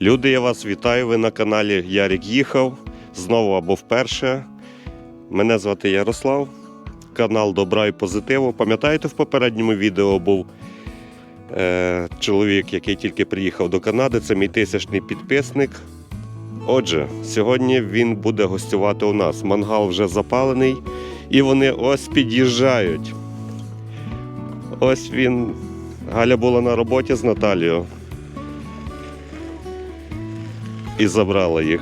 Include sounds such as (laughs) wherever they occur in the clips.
Люди, я вас вітаю. Ви на каналі Ярік Їхав. Знову або вперше. Мене звати Ярослав, канал Добра і Позитиву. Пам'ятаєте, в попередньому відео був е, чоловік, який тільки приїхав до Канади. Це мій тисячний підписник. Отже, сьогодні він буде гостювати у нас. Мангал вже запалений, і вони ось під'їжджають. Ось він. Галя була на роботі з Наталією. І забрала їх.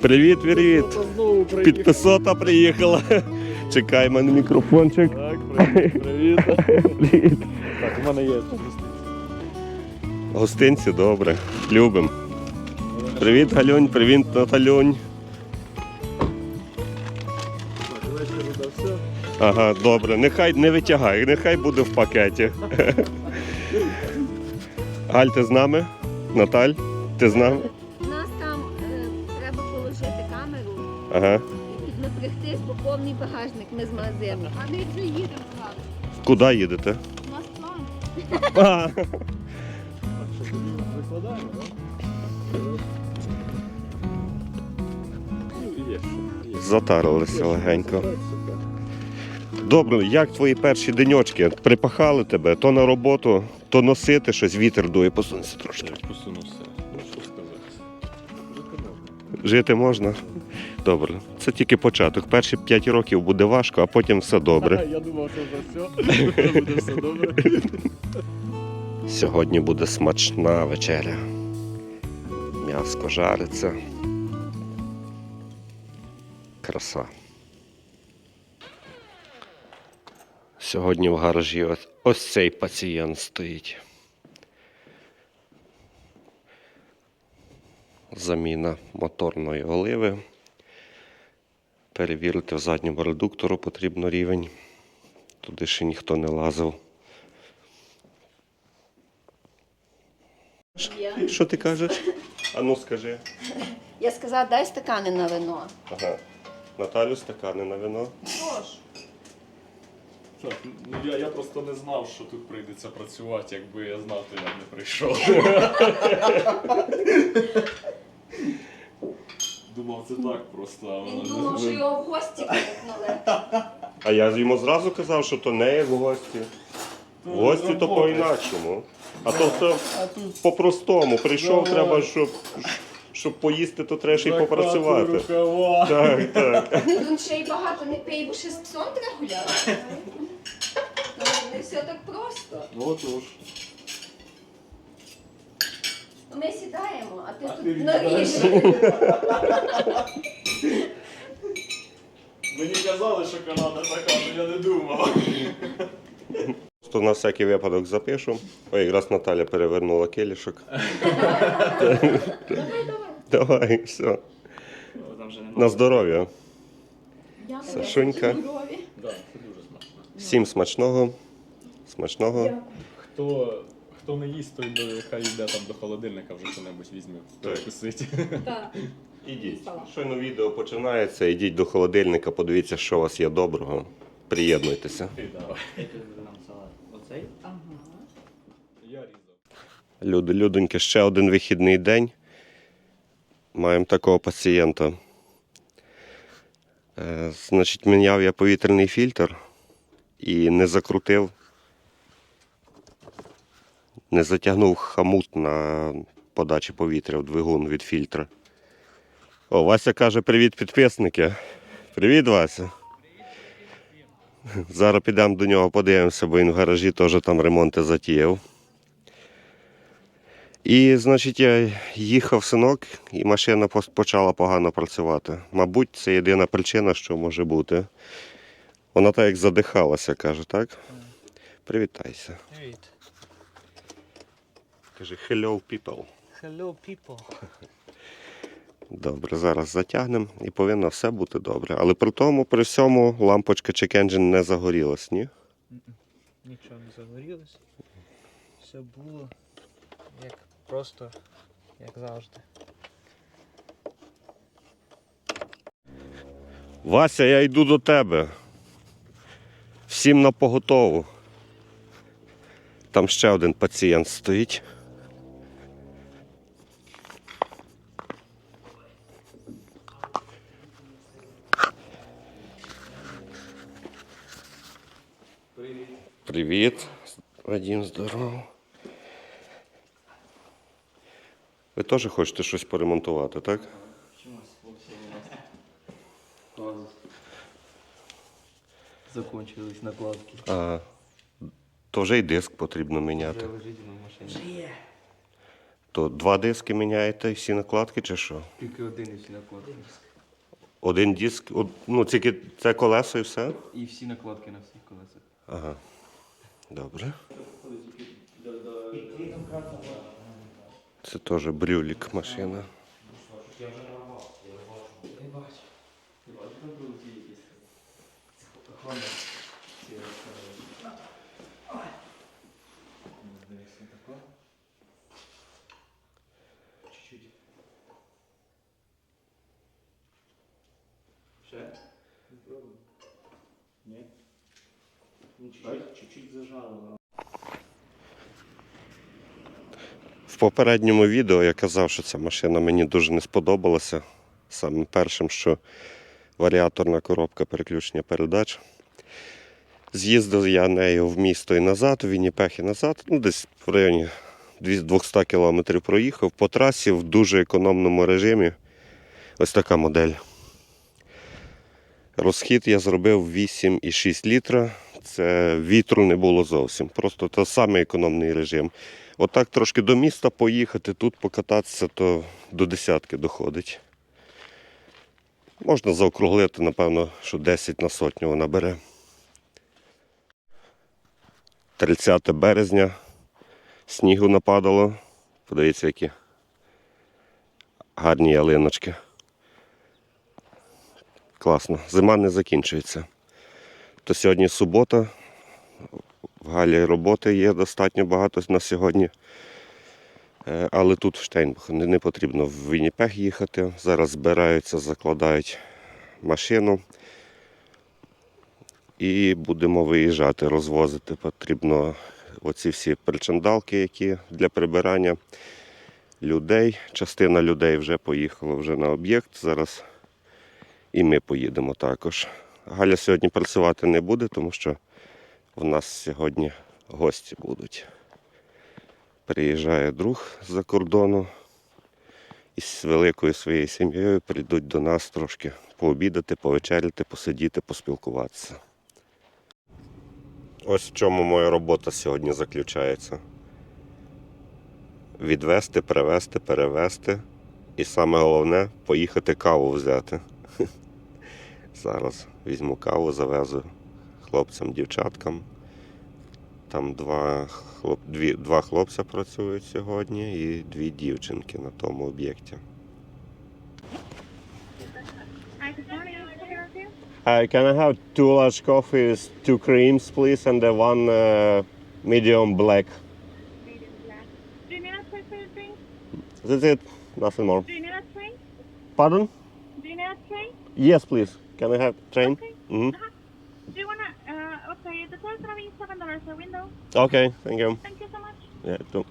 Привіт, привіт! Підписота приїхала. Чекай, в мене мікрофончик. Так, привіт, привіт. (laughs) Привіт. Так, у мене є. Гостинці, Гостинці добре. Любим. Привіт, Галюнь, привіт, Наталюнь. Так, вечір все. Ага, добре. Нехай не витягай, нехай буде в пакеті. Галь, ти з нами? Наталь, ти з нами? У нас там е, треба положити камеру Ага. і напрягтись, бо повний багажник ми з магазину. А ми вже їдемо зараз. Куди їдете? У нас план. А, викладаємо, так? Затарилися легенько. Добре, як твої перші деньочки? Припахали тебе то на роботу, то носити щось, вітер дує, посунься трошки. Я посунувся. Ну, що сказати. Жити можна. Добре. Це тільки початок. Перші 5 років буде важко, а потім все добре. (laughs) Я думав, що вже все. (laughs) Буде все добре. (laughs) Сьогодні буде смачна вечеря. М'яско жариться. Краса. Сьогодні в гаражі ось, ось цей пацієнт стоїть. Заміна моторної оливи. Перевірити в задньому редуктору потрібно рівень. Туди ще ніхто не лазив. Що ти кажеш? А ну скажи. Я сказала, дай стакани на вино. Ага. Наталю стакани на вино. Так, ну я, я просто не знав, що тут прийдеться працювати. Якби я знав, то я б не прийшов. (laughs) Думав, це так просто, а Він воно думав, що його в гості кликнули. А я йому зразу казав, що то не є в гості. В гості то по-інакшому. А то все А тут по-простому. Прийшов, Давай. треба, щоб, щоб поїсти, то треба ще й закатуй попрацювати. рукава. Так, так. Він ще й багато не пий, бо ще з псом треба гуляти. Все так просто. Ну отож. Ми сідаємо, а ти А тут ти наріж. (laughs) Мені казали, що Канада така, але я не думав. Просто на всякий випадок запишу. Ой, якраз Наталя перевернула келішок. Давай, давай. Давай, все. На здоров'я. Сашунька. Да, це дуже смачно. Всім смачного. Смачного. Хто, хто не їсть, той до, хай йде там до холодильника вже що-небудь візьме, Так. перекусить. Так. Ідіть. Щойно відео починається, ідіть до холодильника, подивіться, що у вас є доброго. Приєднуйтеся. Нам салат. Оцей? Ага. Я різав. Люди, людоньки, ще один вихідний день. Маємо такого пацієнта. Е, значить, міняв я повітряний фільтр і не закрутив, не затягнув хамут на подачі повітря в двигун від фільтра. О, Вася каже: привіт, підписники. Привіт, Вася. Зараз підемо до нього, подивимося, бо він в гаражі теж там ремонти затіяв. І, значить, я їхав синок, і машина почала погано працювати. Мабуть, це єдина причина, що може бути. Вона так як задихалася, каже, так? Привітайся. Привіт. Каже, hello people. Hello, people. Добре, зараз затягнемо і повинно все бути добре. Але при тому, при всьому, лампочка check engine не загорілась, ні? Нічого не загорілося. Все було як просто, як завжди. Вася, я йду до тебе. Всім на поготову. Там ще один пацієнт стоїть. Привіт. Вадим, здорово. Ви теж хочете щось поремонтувати, так? Закончились накладки. А, то вже й диск потрібно міняти. Вже лежить на машині. То два диски міняєте і всі накладки чи що? Тільки один і всі накладки. Один диск, од- ну тільки це колесо і все? І всі накладки на всіх колесах. Ага. Добре. Це теж брюлік машина. В попередньому відео я казав, що ця машина мені дуже не сподобалася. Самим першим, що варіаторна коробка переключення передач. З'їздив я нею в місто і назад, в Вінніпех і назад, ну десь в районі 200 кілометрів проїхав по трасі в дуже економному режимі. Ось така модель. Розхід я зробив 8,6 літра. Це вітру не було зовсім. Просто той самий економний режим. Отак трошки до міста поїхати, тут покататися, то до десятки доходить. Можна заокруглити, напевно, що 10 на сотню вона бере. 30 березня. Снігу нападало. Подивіться, які гарні ялиночки. Класно. Зима не закінчується. То сьогодні субота. В Галі роботи є достатньо багато на сьогодні. Е, Але тут в Штейнбах не, потрібно в Вінніпех їхати. Зараз збираються, закладають машину. І будемо виїжджати, розвозити. Потрібно оці всі причандалки, які для прибирання людей. Частина людей вже поїхала вже на об'єкт. Зараз і ми поїдемо також. Галя сьогодні працювати не буде, тому що в нас сьогодні гості будуть. Приїжджає друг з-за кордону із великою своєю сім'єю прийдуть до нас трошки пообідати, повечеряти, посидіти, поспілкуватися. Ось в чому моя робота сьогодні заключається. Відвести, привезти, перевезти. І саме головне поїхати каву взяти. Зараз візьму каву, завезу хлопцям, дівчаткам. Там два, хлоп, дві, два хлопця працюють сьогодні і дві дівчинки на тому об'єкті. Uh, can I have two large coffees, two creams, please, and the one uh, medium black? Medium black. Do you need a your drink? That's it. Nothing more. Do you need a tray? Pardon? Do you need a tray? Yes, please. Can I have train? Okay. Mhm. Uh-huh. Do you wanna? Uh, okay, the total is gonna be seven dollars a window. Okay, thank you. Thank you so much. Yeah, two.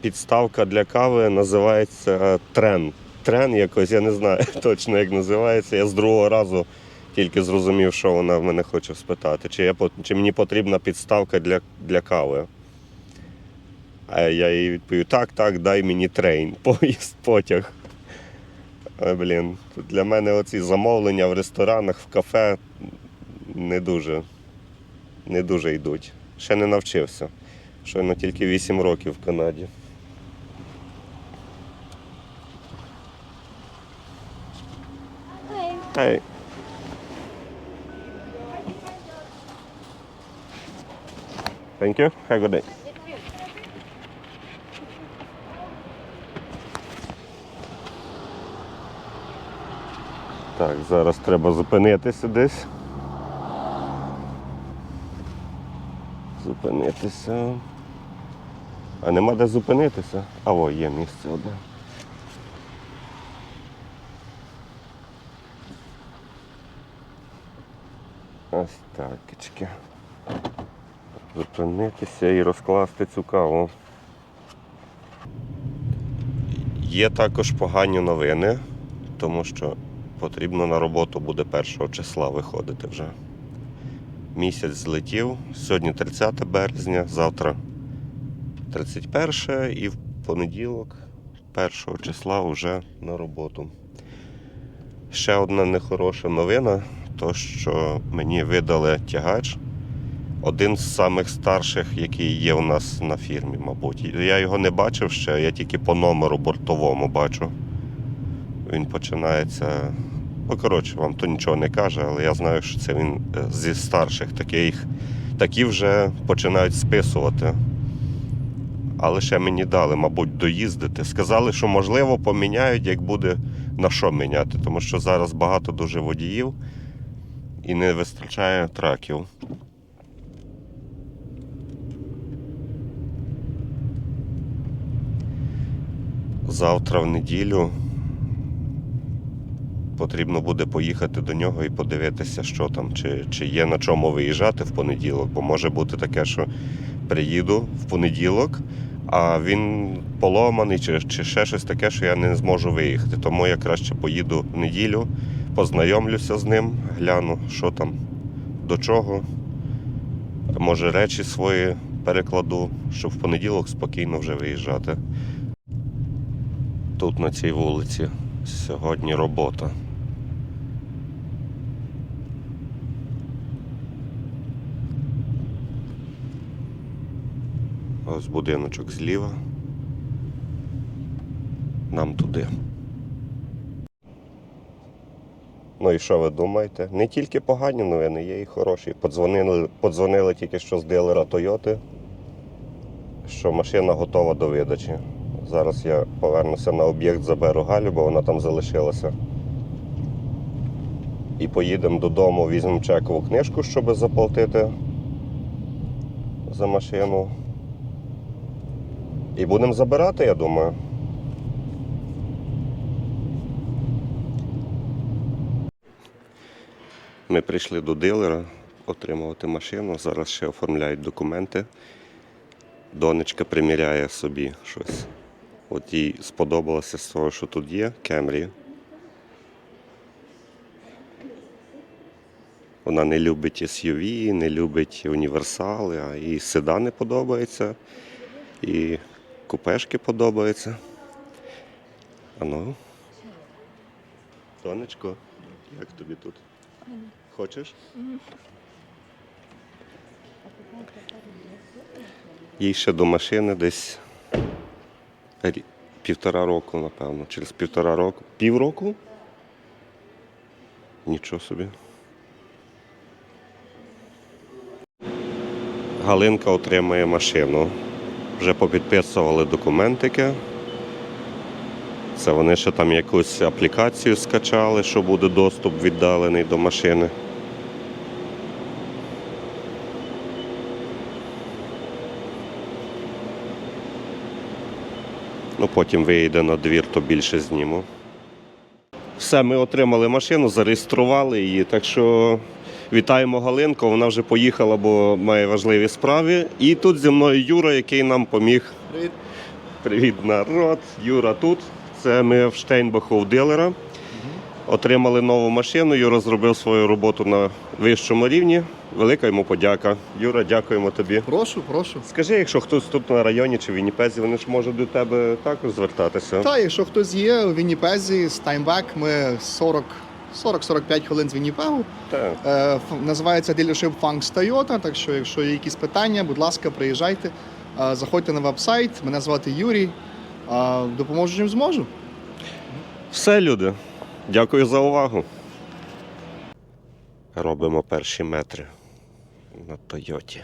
Підставка для кави називається трен. Трен якось, я не знаю (laughs) точно як називається. Я з другого разу тільки зрозумів, що вона в мене хоче спитати. Чи, я, чи мені потрібна підставка для, для кави. А я їй відповів: так, так, дай мені трейн, (laughs) поїзд, потяг. Блін, для мене оці замовлення в ресторанах, в кафе не дуже, не дуже йдуть. Ще не навчився. Щойно тільки 8 років в Канаді. Hey. Thank you. Have a good day. Так, зараз треба зупинитися десь. Зупинитися. А нема де зупинитися? А о, є місце одне. Ось такічки. Зупинитися і розкласти цю каву. Є також погані новини, тому що потрібно на роботу буде 1 числа виходити вже. Місяць злетів, сьогодні 30 березня, завтра 31 і в понеділок, 1 числа вже на роботу. Ще одна нехороша новина, то що мені видали тягач. Один з самих старших, який є у нас на фірмі, мабуть. Я його не бачив ще, я тільки по номеру бортовому бачу. Він починається. Ну, коротше, вам то нічого не каже, але я знаю, що це він е, зі старших. Таких, такі вже починають списувати. Але ще мені дали, мабуть, доїздити. Сказали, що можливо поміняють, як буде на що міняти, тому що зараз багато дуже водіїв і не вистачає траків. Завтра в неділю потрібно буде поїхати до нього і подивитися, що там, чи, чи є на чому виїжджати в понеділок, бо може бути таке, що приїду в понеділок, а він поломаний, чи, чи ще щось таке, що я не зможу виїхати. Тому я краще поїду в неділю, познайомлюся з ним, гляну, що там, до чого. Може, речі свої перекладу, щоб в понеділок спокійно вже виїжджати. Тут на цій вулиці сьогодні робота. Ось будиночок зліва. Нам туди. Ну і що ви думаєте? Не тільки погані новини, є і хороші. Подзвонили, подзвонили тільки що з дилера Тойоти, що машина готова до видачі. Зараз я повернуся на об'єкт, заберу Галю, бо вона там залишилася. І поїдемо додому, візьмемо чекову книжку, щоб заплатити за машину. І будемо забирати, я думаю. Ми прийшли до дилера отримувати машину. Зараз ще оформляють документи. Донечка приміряє собі щось. От їй сподобалося з того, що тут є, Кемрі. Вона не любить SUV, не любить універсали, а їй седани подобаються, і купешки подобаються. А ну. Донечко, як тобі тут? Хочеш? Їй ще до машини десь півтора року, напевно. Через півтора року. Півроку? Нічого собі. Галинка отримує машину. Вже попідписували документики. Це вони ще там якусь аплікацію скачали, що буде доступ віддалений до машини. Ну, потім вийде на двір, то більше зніму. Все, ми отримали машину, зареєстрували її. Так що вітаємо Галинку. Вона вже поїхала, бо має важливі справи. І тут зі мною Юра, який нам поміг. Привіт. Привіт, народ. Юра тут. Це ми в Штейнбаху у дилера. Отримали нову машину. Юра зробив свою роботу на вищому рівні. Велика йому подяка. Юра, дякуємо тобі. Прошу, прошу. Скажи, якщо хтось тут на районі чи в Вінніпезі, вони ж можуть до тебе також звертатися. Та, якщо хтось є у Вінніпезі з Таймбек, ми 40 40-45 хвилин з Вінніпегу. Е, називається дилершип Funks Toyota, так що якщо є якісь питання, будь ласка, приїжджайте, е, заходьте на веб-сайт, мене звати Юрій. Е, допоможу чим зможу. Все, люди. Дякую за увагу. Робимо перші метри на Тойоті.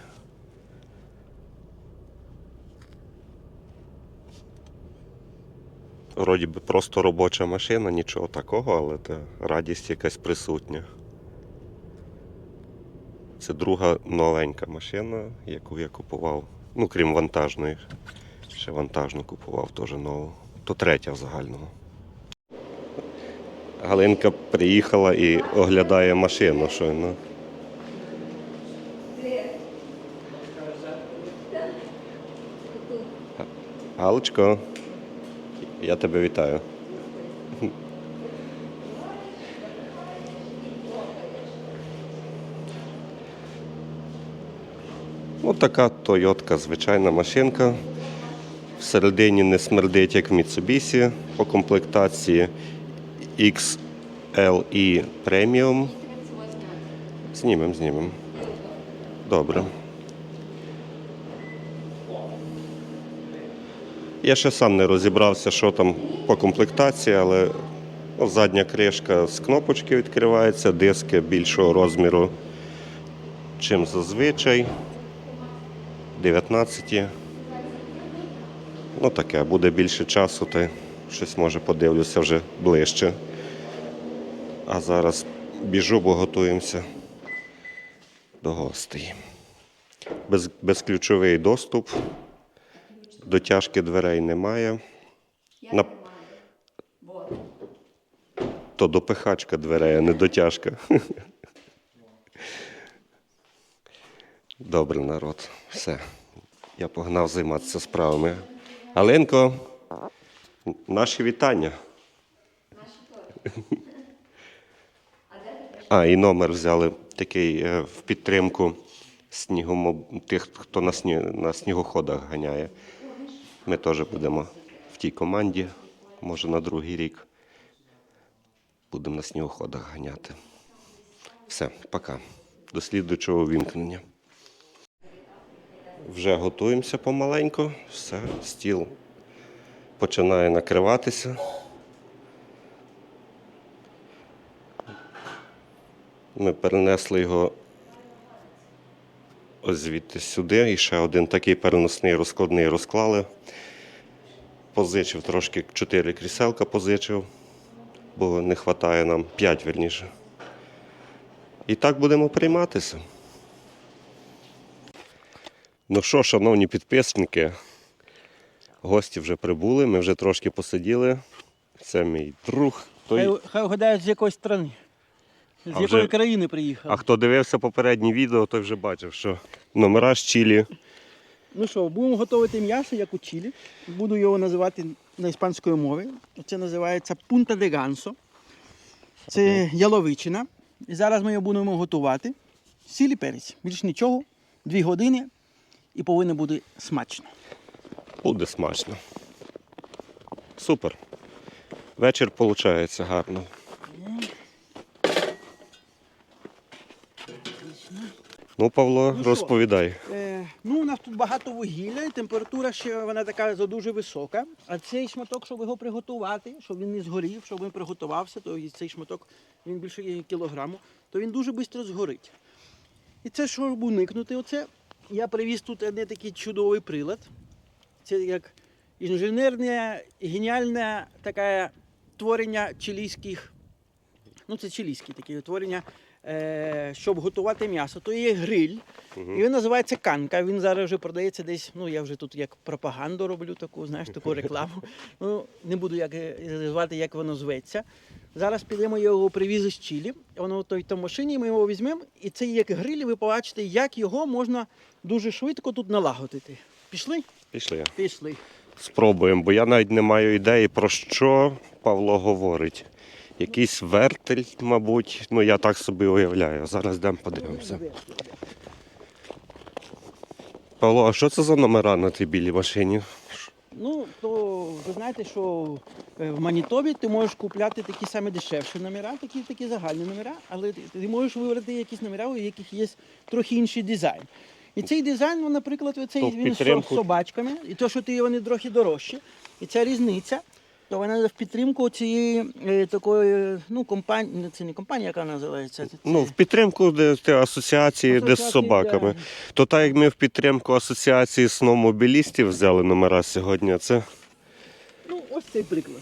Вроді би просто робоча машина, нічого такого, але це радість якась присутня. Це друга новенька машина, яку я купував. Ну, крім вантажної. Ще вантажну купував теж нову. То третя в загальному. Галинка приїхала і оглядає машину щойно. Алочко я тебе вітаю. Ось така Тойотка, звичайна машинка. Всередині не смердить, як Mitsubishi по комплектації XLE Premium. Знімем, знімем. Добре. Я ще сам не розібрався, що там по комплектації, але задня кришка з кнопочки відкривається, диски більшого розміру, чим зазвичай. 19. Ну таке, буде більше часу, то щось може подивлюся вже ближче. А зараз біжу, бо готуємося до гостей. Без, безключовий доступ. Дотяжки дверей немає. Я На- тримаю. Вот. То допихачка дверей, а не дотяжка. Добре, народ. Все. Я погнав займатися справами. Аленко, наші вітання. А, і номер взяли такий е, в підтримку снігомоб... тих, хто на, сні... на снігоходах ганяє. Ми теж будемо в тій команді, може на другий рік. Будемо на снігоходах ганяти. Все, пока. До слідуючого вімкнення. Вже готуємося помаленьку. Все, стіл починає накриватися. Ми перенесли його ось звідти сюди. І ще один такий переносний розкладний розклали. Позичив трошки чотири кріселка позичив, бо не вистачає нам п'ять верніше. І так будемо прийматися. Ну що, шановні підписники, гості вже прибули, ми вже трошки посиділи. Це мій друг. Той... хай угадають, з якої країни. З А якої вже- країни приїхав. А хто дивився попереднє відео, той вже бачив, що номера з Чилі. Ну що, будемо готувати м'ясо, як у Чилі. Буду його називати на іспанської мові. Це називається пунта де гансо. Це яловичина. І зараз ми його будемо готувати. Сіль і перець. Більш нічого. Дві години і повинно бути смачно. Буде смачно. Супер. Вечір виходить гарно. Ну, Павло, Ну розповідай. Е, ну, у нас тут багато вугілля, і температура ще вона така за дуже висока. А цей шматок, щоб його приготувати, щоб він не згорів, щоб він приготувався, то цей шматок він більше кілограму, то він дуже швидко згорить. І це, щоб уникнути оце, я привіз тут один такий чудовий прилад. Це як інженерне, геніальне таке творення чилійських, ну це чилійські такі творення, щоб готувати м'ясо. То є гриль. І він називається канка. Він зараз вже продається десь. Ну я вже тут як пропаганду роблю таку, знаєш, таку (laughs) рекламу. Ну не буду як е, звати, як воно зветься. Зараз підемо його привіз з Чилі. Воно в той там машині. Ми його візьмемо, і це як гриль. і Ви побачите, як його можна дуже швидко тут налагодити. Пішли? Пішли. Пішли. Спробуємо, бо я навіть не маю ідеї, про що Павло говорить. Якийсь вертель, мабуть, ну я так собі уявляю. Зараз йдемо подивимося. Павло, а що це за номера на тій білій машині? Ну, то ви знаєте, що е, в Манітобі ти можеш купляти такі самі дешевші номера, такі такі загальні номера, але ти, можеш вибрати якісь номера, у яких є трохи інший дизайн. І цей дизайн, ну, наприклад, в він з собачками, і то, що ти вони трохи дорожчі. І ця різниця, то вона в підтримку цієї е, такої, ну, компанії, це не компанія, яка називається. Це, Ну, в підтримку де, де асоціації, де з Асоціації, собаками. да. То так як ми в підтримку асоціації сноумобілістів взяли номера сьогодні, це ну, ось цей приклад.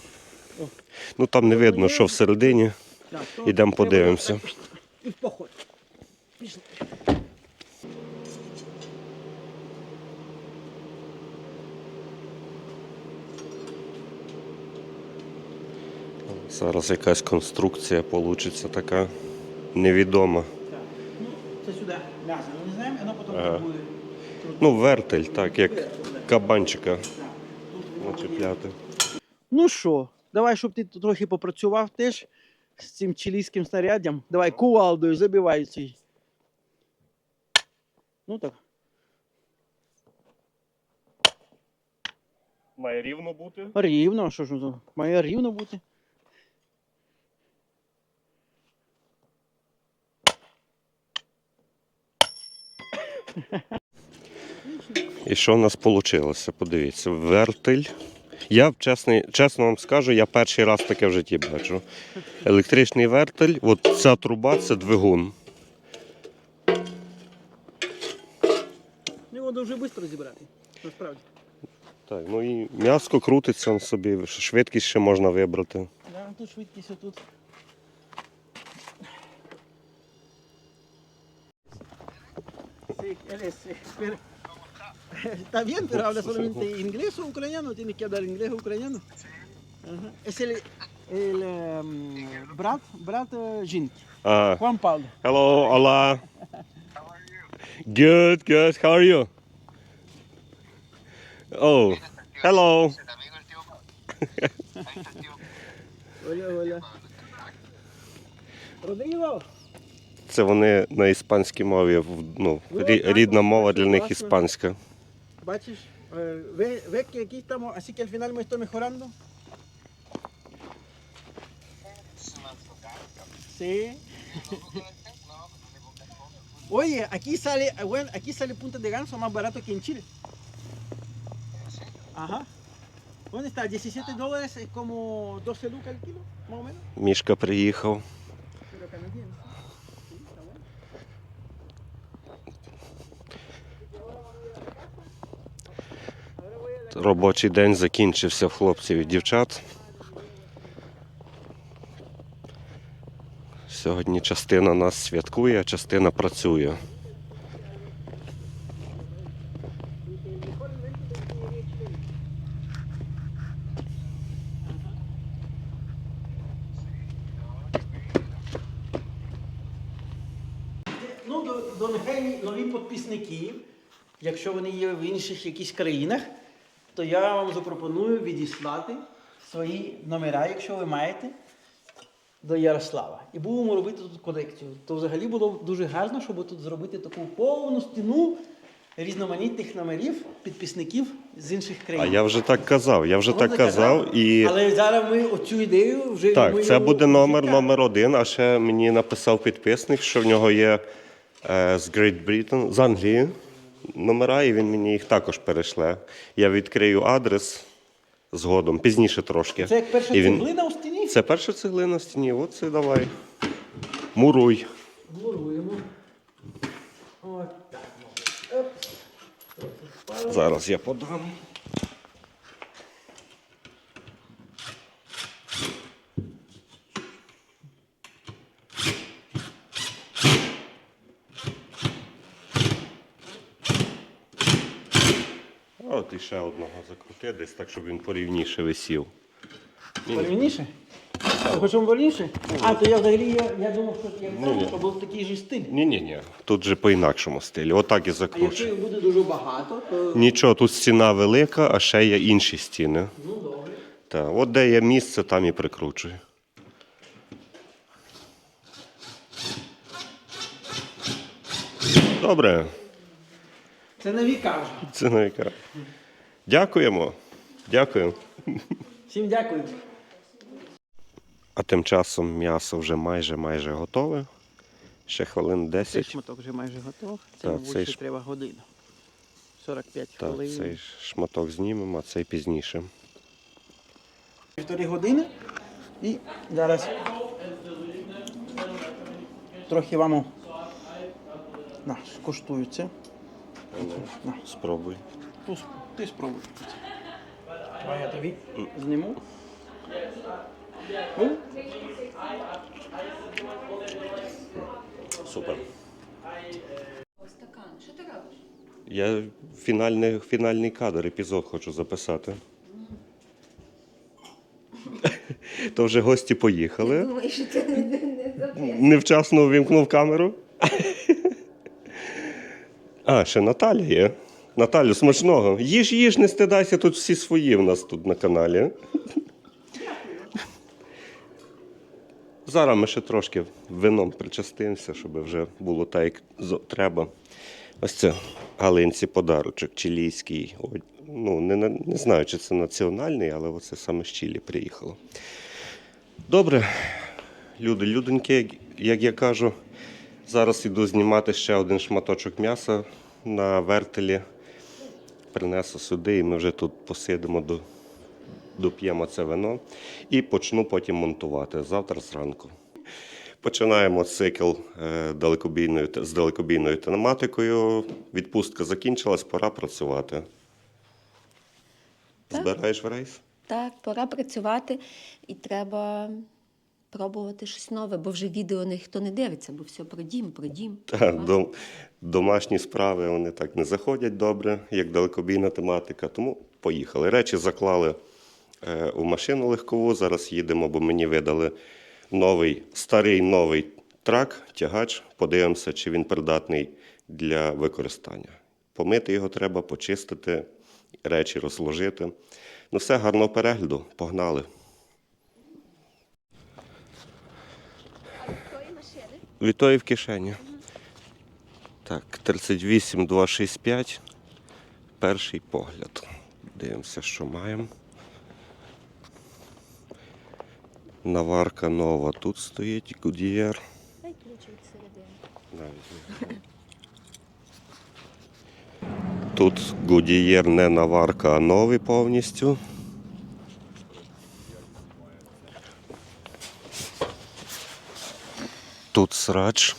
ну там не видно, що всередині. Так, то Ідемо треба подивимося. І в поход. Пішли. Зараз якась конструкція вийде така невідома. Так. Ну, це сюди м'ясо ми не знаємо, воно потім Ага. буде. Ну, вертель, так, як кабанчика. Начепляти. Ну що, давай, щоб ти трохи попрацював теж з цим чилійським снаряддям. Давай кувалдою забивай цей. Ну так. Має рівно бути. Рівно, що ж має рівно бути. (laughs) І що в нас вийшло? Подивіться, вертель. Я чесний, чесно вам скажу, я перший раз таке в житті бачу. Електричний вертель, от ця труба це двигун. Його дуже швидко розібрати. Насправді. Так, ну і м'яско крутиться собі, швидкість ще можна вибрати. Да, тут швидкість отут. Sí, él es. Pero, está bien, pero habla solamente inglés o ucraniano. Tiene que hablar inglés o ucraniano. Sí. Ajá. Es el, el um, Brat, Brat uh, Uh, Juan Paulo. Hello, hola. How are you? Good, good. How are you? Oh, hello. Hola, hola. Rodrigo. Це вони на іспанській мові. Ну, рі- рідна мова для них іспанська. Бачиш, е, que aquí estamos, así que al final me estoy mejorando. Sí. Oye, aquí sale, eh, bueno, aquí sale punta de ganso más barato que en Chile. Ajá. ¿Dónde está? 17 dólares es como 12 lucas el kilo, más o menos. Мішка приїхав. Pero canadiense. Sí, Робочий день закінчився в хлопців і дівчат. Сьогодні частина нас святкує, а частина працює. Ну, до, до нехай нові підписники, якщо вони є в інших якісь країнах, то я вам запропоную відіслати свої номера, якщо ви маєте, до Ярослава. І будемо робити тут колекцію. То взагалі було б дуже гарно, щоб тут зробити таку повну стіну різноманітних номерів підписників з інших країн. А я вже так казав, я вже Ну, так казав. І Але зараз ми оцю ідею вже так, це буде номер номер один. А ще мені написав підписник, що в нього є е, з Great Britain, з Англії номера, і він мені їх також перешле. Я відкрию адрес згодом, пізніше трошки. Це як перша І він- цеглина у стіні. Це перша цеглина в стіні. Оце давай. Муруй. Муруємо. От так. Зараз я подам. От і ще одного закрути десь так, щоб він порівніше висів. Вольніше? Хочемо вольніше? А, то я взагалі я, я думав, що я Ні-ні. що був такий же стиль. Ні, ні, ні. Тут же по інакшому стилі. Отак і А якщо буде дуже багато, то Нічого, тут стіна велика, а ще є інші стіни. ну добре. Так, от де є місце, там і прикручую. Добре, Це на віка вже. це на яка. Дякуємо. Дякую. Всім дякую. А тим часом м'ясо вже майже майже готове. Ще хвилин Цей шматок вже майже готов. Це, Так, мабуть, цей ще ш- треба годину. 45 Так, хвилин. цей шматок знімемо, а цей пізніше. Півтори години. І зараз трохи вам на, скуштую це. На, Спробуй. сп- ти спробуй. Давай я тобі зніму. О, Супер. Стакан. Що ти робиш? Я фінальний, фінальний кадр, епізод хочу записати. (laughs) То вже гості поїхали. Думаю, що ти не, не записуєш. Невчасно увімкнув камеру. (laughs) А, ще Наталя є. Наталю, смачного. Їж, їж, не стидайся, тут всі свої в нас тут на каналі. Зараз ми ще трошки вином причастимося, щоб вже було так, як треба. Ось це Галинці подарочок чилійський. Ну, не, не знаю, чи це національний, але оце саме з Чилі приїхало. Добре, люди, людоньки, як- я кажу, зараз іду знімати ще один шматочок м'яса на вертелі. Принесу сюди, і ми вже тут посидимо до, доп'ємо це вино і почну потім монтувати завтра зранку. Починаємо цикл е, далекобійною, з далекобійною тематикою. Відпустка закінчилась, пора працювати. Так. Збираєш в рейс? Так, пора працювати і треба пробувати щось нове, бо вже відео ніхто не дивиться, бо все про дім, про дім. Та, до, домашні справи вони так не заходять добре, як далекобійна тематика. Тому поїхали. Речі заклали е, у машину легкову. Зараз їдемо, бо мені видали новий, старий новий трак, тягач. Подивимося, чи він придатний для використання. Помити його треба, почистити, речі розложити. Ну все, гарного перегляду. Погнали. Від тої в кишені. Так, 38 265. Перший погляд. Дивимося, що маємо. Наварка нова тут стоїть. Навіть. Тут Goodyear не наварка, а новий повністю. Тут срач.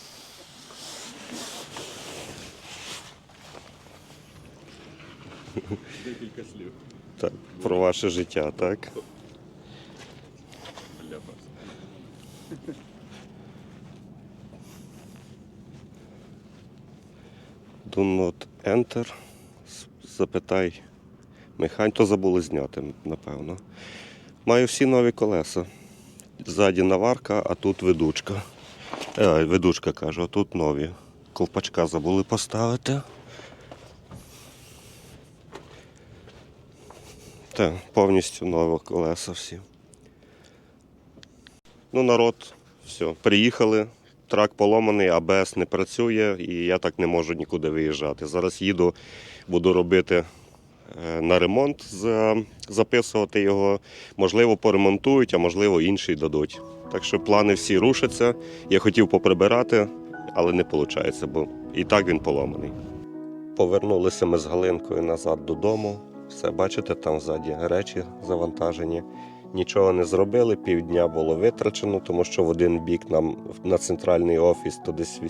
Декілька слів. Так, про ваше життя, так? Do not enter. Запитай. Механь, то забули зняти, напевно. Маю всі нові колеса. Ззаді наварка, а тут ведучка. Ведучка кажу, а тут нові. Колпачка забули поставити. Так, повністю нові колеса всі. Ну, народ, все, приїхали. Трак поломаний, АБС не працює, і я так не можу нікуди виїжджати. Зараз їду, буду робити е, на ремонт, записувати його. Можливо, поремонтують, а можливо, інший дадуть. Так що плани всі рушаться. Я хотів поприбирати, але не виходить, бо і так він поломаний. Повернулися ми з Галинкою назад додому. Все, бачите, там ззаді речі завантажені. Нічого не зробили, півдня було витрачено, тому що в один бік нам на центральний офіс то десь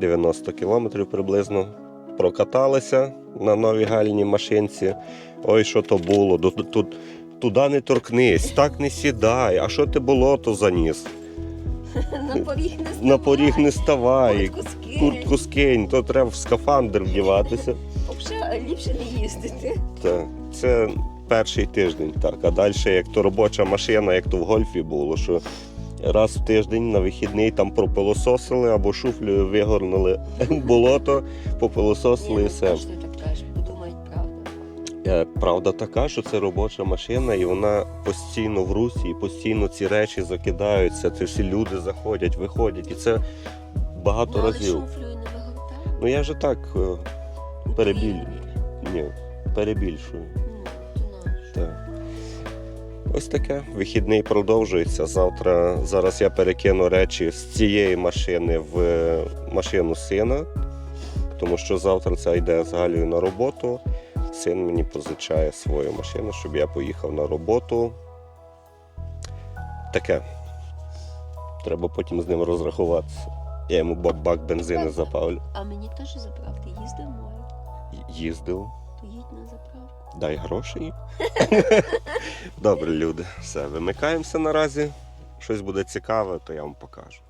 85-90 кілометрів приблизно. Прокаталися на новій гальній машинці. Ой, що то було? Тут, туди не торкнись, так не сідай. А що ти болото заніс? На поріг не ставай. На поріг не ставай. Куртку скинь. Куртку скинь, то треба в скафандр вдіватися. Взагалі ліпше не їздити. Так, це перший тиждень, так. А далі, як то робоча машина, як то в гольфі було, що раз в тиждень на вихідний там пропилососили або шуфлею вигорнули (laughs) болото, попилососили і Ні, все. Правда така, що це робоча машина, і вона постійно в русі, і постійно ці речі закидаються. Це всі люди заходять, виходять, і це багато Ну, але разів. шуфлею не. Ну я же так е, перебіль... Ні, перебільшую. Ну. Так. Ось таке. Вихідний продовжується. Завтра зараз я перекину речі з цієї машини в е, машину сина, тому що завтра це йде з Галею на роботу. Син мені позичає свою машину, щоб я поїхав на роботу. Таке. Треба потім з ним розрахуватися. Я йому бак, бензину запавлю. А мені теж заправки їздив мою. Їздив. То їдь на заправку. Дай грошей. Добре, люди. Все, вимикаємося наразі. Щось буде цікаве, то я вам покажу.